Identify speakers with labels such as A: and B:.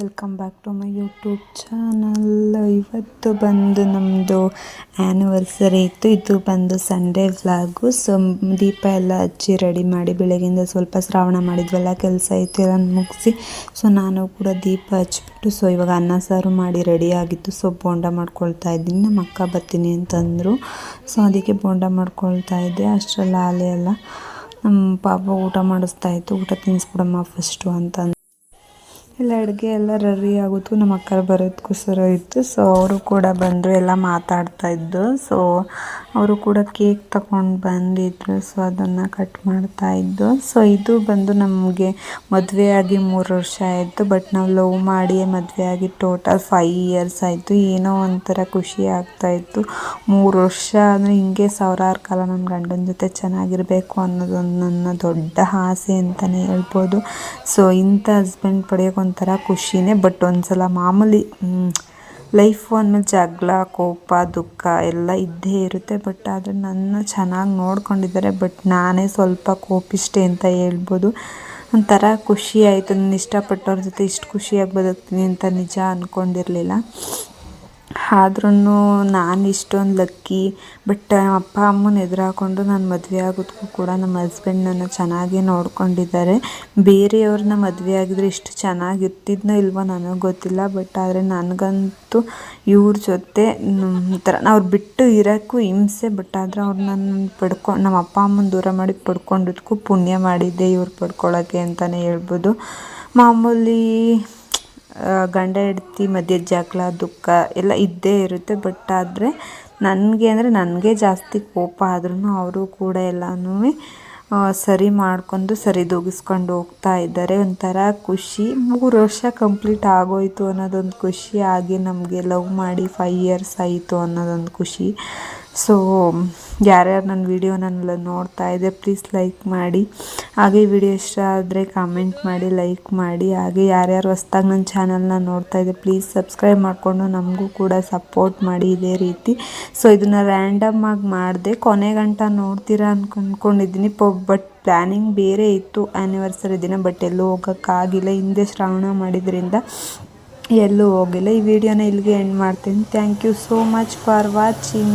A: Back to my YouTube channel ಇವತ್ತು ಬಂದು ನಮ್ಮದು ಆ್ಯನಿವರ್ಸರಿ ಇತ್ತು. ಇದು ಬಂದು ಸಂಡೇ ವ್ಲಾಗು ಸೊ ದೀಪ ಎಲ್ಲ ಹಚ್ಚಿ ರೆಡಿ ಮಾಡಿ ಬೆಳಗಿಂದ ಸ್ವಲ್ಪ ಶ್ರಾವಣ ಮಾಡಿದ್ವಲ್ಲ, ಕೆಲಸ ಇತ್ತು ಎಲ್ಲ ಮುಗಿಸಿ. ಸೊ ನಾನು ಕೂಡ ದೀಪ ಹಚ್ಚಿಬಿಟ್ಟು ಸೊ ಇವಾಗ ಅನ್ನ ಸಾರು ಮಾಡಿ ರೆಡಿ ಆಗಿತ್ತು. ಸೊ ಬೋಂಡ ಮಾಡ್ಕೊಳ್ತಾ ಇದ್ದೀನಿ. ನಮ್ಮ ಅಕ್ಕ ಬರ್ತೀನಿ ಅಂತಂದರು. ಸೊ ಅದಕ್ಕೆ ಬೋಂಡ ಮಾಡ್ಕೊಳ್ತಾ ಇದ್ದೆ. ಅಷ್ಟರಲ್ಲಿ ಆಲೆ ಎಲ್ಲ. ನಮ್ಮ ಪಾಪ ಊಟ ಮಾಡಿಸ್ತಾ ಇತ್ತು. ಊಟ ತಿನ್ನಿಸ್ಬಿಡಮ್ಮ ಫಸ್ಟು ಅಂತಂದು ಎಲ್ಲ ಅಡುಗೆ ಎಲ್ಲ ರೆಡಿ ಆಗೋದು ನಮ್ಮ ಅಕ್ಕ ಬರೋದಕ್ಕೋಸ್ಕರ ಇತ್ತು. ಸೊ ಅವರು ಕೂಡ ಬಂದರು, ಎಲ್ಲ ಮಾತಾಡ್ತಾ ಇದ್ದು. ಸೊ ಅವರು ಕೂಡ ಕೇಕ್ ತಗೊಂಡು ಬಂದಿದ್ರು. ಸೊ ಅದನ್ನು ಕಟ್ ಮಾಡ್ತಾ ಇದ್ದು. ಸೊ ಇದು ಬಂದು ನಮಗೆ ಮದುವೆ ಆಗಿ ಮೂರು ವರ್ಷ ಆಯಿತು. ಬಟ್ ನಾವು ಲವ್ ಮಾಡಿ ಮದುವೆ ಆಗಿ ಟೋಟಲ್ ಫೈವ್ ಇಯರ್ಸ್ ಆಯಿತು. ಏನೋ ಒಂಥರ ಖುಷಿ ಆಗ್ತಾಯಿತ್ತು ಮೂರು ವರ್ಷ ಅಂದರೆ ಹಿಂಗೆ ಸಾವಿರಾರು ಕಾಲ ನನ್ನ ಗಂಡನ ಜೊತೆ ಚೆನ್ನಾಗಿರಬೇಕು ಅನ್ನೋದೊಂದು ನನ್ನ ದೊಡ್ಡ ಆಸೆ ಅಂತಲೇ ಹೇಳ್ಬೋದು. ಸೊ ಇಂಥ ಹಸ್ಬೆಂಡ್ ಪಡೆಯೋಕೆ ಒಂಥರ ಖುಷಿನೇ. ಬಟ್ ಒಂದ್ಸಲ ಮಾಮೂಲಿ ಲೈಫು ಅಂದಮೇಲೆ ಜಗಳ, ಕೋಪ, ದುಃಖ ಎಲ್ಲ ಇದ್ದೇ ಇರುತ್ತೆ. ಬಟ್ ಆದರೆ ನನ್ನ ಚೆನ್ನಾಗಿ ನೋಡ್ಕೊಂಡಿದ್ದಾರೆ. ಬಟ್ ನಾನೇ ಸ್ವಲ್ಪ ಕೋಪಿಷ್ಟೆ ಅಂತ ಹೇಳ್ಬೋದು. ಒಂಥರ ಖುಷಿ ಆಯಿತು. ನಾನು ಇಷ್ಟಪಟ್ಟವ್ರ ಜೊತೆ ಇಷ್ಟು ಖುಷಿಯಾಗಿ ಬದುಕ್ತೀನಿ ಅಂತ ನಿಜ ಅಂದ್ಕೊಂಡಿರಲಿಲ್ಲ ಆದ್ರೂ ನಾನು ಇಷ್ಟೊಂದು ಲಕ್ಕಿ ಬಟ್ ಅಪ್ಪ ಅಮ್ಮನ ಎದುರಾಕೊಂಡು ನಾನು ಮದುವೆ ಆಗೋದಕ್ಕೂ ಕೂಡ ನಮ್ಮ ಹಸ್ಬೆಂಡ್ ನನ್ನ ಚೆನ್ನಾಗಿ ನೋಡ್ಕೊಂಡಿದ್ದಾರೆ. ಬೇರೆಯವ್ರನ್ನ ಮದುವೆ ಆಗಿದ್ರೆ ಇಷ್ಟು ಚೆನ್ನಾಗಿ ಇರ್ತಿದ್ನೋ ಇಲ್ವೋ ನನಗೆ ಗೊತ್ತಿಲ್ಲ ಬಟ್ ಆದರೆ ನನಗಂತೂ ಇವ್ರ ಜೊತೆ ಒಂಥರ ಅವ್ರು ಬಿಟ್ಟು ಇರೋಕ್ಕೂ ಹಿಂಸೆ ಬಟ್ ಆದರೆ ಅವ್ರು ನನ್ನ ಪಡ್ಕೊಂಡು ನಮ್ಮ ಅಪ್ಪ ಅಮ್ಮನ ದೂರ ಮಾಡಿ ಪಡ್ಕೊಂಡಿದ್ದಕ್ಕೂ ಪುಣ್ಯ ಮಾಡಿದ್ದೆ ಇವ್ರು ಪಡ್ಕೊಳ್ಳೋಕ್ಕೆ ಅಂತಲೇ ಹೇಳ್ಬೋದು. ಮಾಮೂಲಿ ಗಂಡ ಹೆಂಡ್ತಿ ಮಧ್ಯೆ ಜಗಳ, ದುಃಖ ಎಲ್ಲ ಇದ್ದೇ ಇರುತ್ತೆ. ಬಟ್ ಆದರೆ ನನಗೆ ಅಂದರೆ ನನಗೆ ಜಾಸ್ತಿ ಕೋಪ ಆದ್ರೂ ಅವರು ಕೂಡ ಎಲ್ಲನೂ ಸರಿ ಮಾಡ್ಕೊಂಡು ಸರಿದೂಗಿಸ್ಕೊಂಡು ಹೋಗ್ತಾ ಇದ್ದಾರೆ. ಒಂಥರ ಖುಷಿ. ಮೂರು ವರ್ಷ ಕಂಪ್ಲೀಟ್ ಆಗೋಯಿತು ಅನ್ನೋದೊಂದು ಖುಷಿ. ಹಾಗೆ ನಮಗೆ ಲವ್ ಮಾಡಿ ಫೈವ್ ಇಯರ್ಸ್ ಆಯಿತು ಅನ್ನೋದೊಂದು ಖುಷಿ. ಸೊ ಯಾರ್ಯಾರು ನನ್ನ ವೀಡಿಯೋನೆಲ್ಲ ನೋಡ್ತಾ ಇದೆ ಪ್ಲೀಸ್ ಲೈಕ್ ಮಾಡಿ. ಹಾಗೆ ವಿಡಿಯೋ ಇಷ್ಟ ಆದರೆ ಕಾಮೆಂಟ್ ಮಾಡಿ ಲೈಕ್ ಮಾಡಿ. ಹಾಗೆ ಯಾರ್ಯಾರು ಹೊಸ್ದಾಗಿ ನನ್ನ ಚಾನಲ್ನ ನೋಡ್ತಾ ಇದೆ ಪ್ಲೀಸ್ ಸಬ್ಸ್ಕ್ರೈಬ್ ಮಾಡಿಕೊಂಡು ನಮಗೂ ಕೂಡ ಸಪೋರ್ಟ್ ಮಾಡಿ ಇದೇ ರೀತಿ. ಸೊ ಇದನ್ನು ರ್ಯಾಂಡಮ್ ಆಗಿ ಮಾಡಿದೆ. ಕೊನೆ ಗಂಟ ನೋಡ್ತೀರಾ ಅಂದ್ಕೊಂಡಿದ್ದೀನಿ ಪ ಬಟ್ ಪ್ಲ್ಯಾನಿಂಗ್ ಬೇರೆ ಇತ್ತು ಆ್ಯನಿವರ್ಸರಿ ದಿನ ಬಟ್ ಎಲ್ಲೂ ಹೋಗೋಕ್ಕಾಗಿಲ್ಲ. ಹಿಂದೆ ಶ್ರಾವಣ ಮಾಡಿದ್ರಿಂದ ಎಲ್ಲೂ ಹೋಗಿಲ್ಲ. ಈ ವಿಡಿಯೋನ ಇಲ್ಲಿಗೆ ಎಂಡ್ ಮಾಡ್ತೀನಿ. Thank you so much for watching